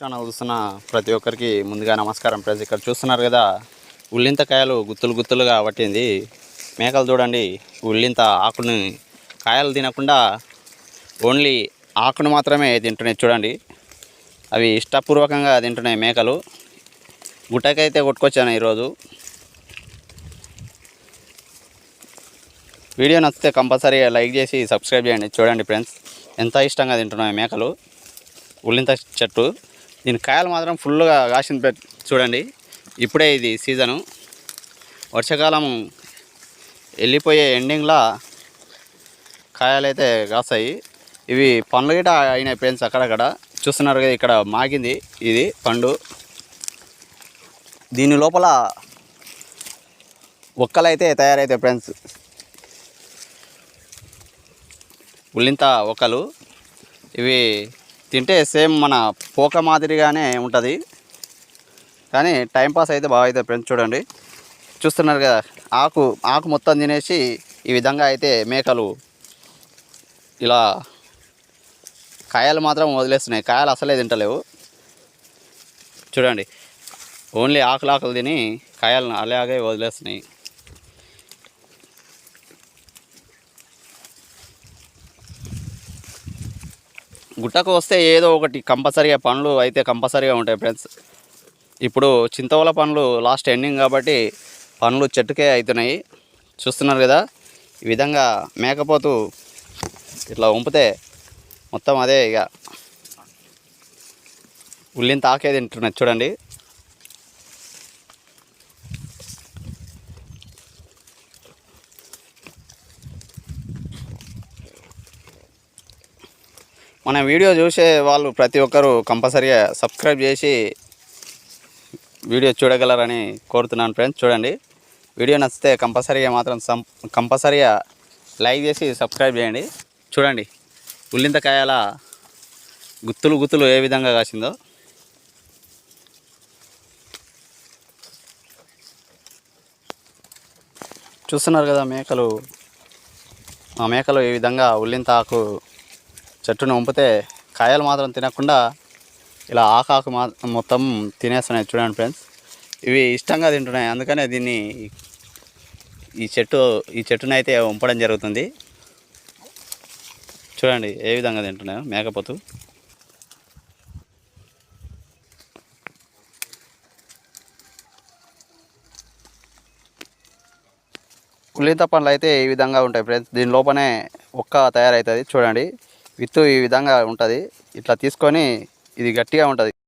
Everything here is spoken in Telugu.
ఛానల్ చూస్తున్న ప్రతి ఒక్కరికి ముందుగా నమస్కారం ప్రజలు ఇక్కడ చూస్తున్నారు కదా ఉల్లింతకాయలు గుత్తులు గుత్తులుగా పట్టింది. మేకలు చూడండి ఉల్లింత ఆకుని కాయలు తినకుండా ఓన్లీ ఆకును మాత్రమే తింటున్నాయి చూడండి. అవి ఇష్టపూర్వకంగా తింటున్నాయి మేకలు. గుట్టకైతే కొట్టుకొచ్చాను ఈరోజు. వీడియో నచ్చితే కంపల్సరీగా లైక్ చేసి సబ్స్క్రైబ్ చేయండి. చూడండి ఫ్రెండ్స్ ఎంత ఇష్టంగా తింటున్నాయి మేకలు. ఉల్లింత చెట్టు. దీని కాయలు మాత్రం ఫుల్గా కాసింది చూడండి. ఇప్పుడే ఇది సీజను. వర్షాకాలం వెళ్ళిపోయే ఎండింగ్లో కాయలు అయితే కాస్తాయి. ఇవి పండ్లు గిట అయిన ఫ్రెండ్స్ అక్కడక్కడ. చూస్తున్నారు కదా ఇక్కడ మాగింది ఇది పండు. దీని లోపల ఒక్కలైతే తయారైతే ఫ్రెండ్స్. ఉల్లింత ఒక్కలు. ఇవి తింటే సేమ్ మన పోక మాదిరిగానే ఉంటుంది. కానీ టైంపాస్ అయితే బాగా అయితే ఫ్రెండ్స్ చూడండి. చూస్తున్నారు కదా ఆకు ఆకు మొత్తం తినేసి ఈ విధంగా అయితే మేకలు ఇలా కాయలు మాత్రం వదిలేస్తున్నాయి. కాయలు అసలే తింటలేవు. చూడండి ఓన్లీ ఆకులు ఆకులు తిని కాయలను అలాగే వదిలేస్తున్నాయి. గుట్టకు వస్తే ఏదో ఒకటి కంపల్సరీగా పనులు అయితే కంపల్సరీగా ఉంటాయి ఫ్రెండ్స్. ఇప్పుడు చింతవల పనులు లాస్ట్ ఎండింగ్ కాబట్టి పండ్లు చెట్టుకే అవుతున్నాయి. చూస్తున్నారు కదా? ఈ విధంగా మేకపోతు ఇట్లా వంపితే మొత్తం అదే ఇక. ఉల్లిని తాకే తింటున్నది చూడండి. మన వీడియో చూసే వాళ్ళు ప్రతి ఒక్కరూ కంపల్సరీగా సబ్స్క్రైబ్ చేసి వీడియో చూడగలరని కోరుతున్నాను ఫ్రెండ్స్. చూడండి. వీడియో నచ్చితే కంపల్సరీగా మాత్రం సం కంపల్సరీగా లైక్ చేసి సబ్స్క్రైబ్ చేయండి. చూడండి. ఉల్లింతకాయల గుత్తులు గుత్తులు ఏ విధంగా కాసిందో. చూస్తున్నారు కదా మేకలు. ఆ మేకలు ఈ విధంగా ఉల్లింత ఆకు చెట్టును వంపితే కాయలు మాత్రం తినకుండా ఇలా ఆకాకు మా మొత్తం తినేస్తున్నాయి చూడండి ఫ్రెండ్స్. ఇవి ఇష్టంగా తింటున్నాయి. అందుకనే దీన్ని ఈ చెట్టు ఈ చెట్టునైతే అయితే వంపడం జరుగుతుంది. చూడండి ఏ విధంగా తింటున్నాయో మేకపోతు. ఉల్లింత పండ్లు అయితే ఈ విధంగా ఉంటాయి ఫ్రెండ్స్. దీని లోపనే ఒక్క తయారవుతుంది చూడండి. విత్తు ఈ విధంగా ఉంటుంది. ఇట్లా తీసుకొని ఇది గట్టిగా ఉంటుంది.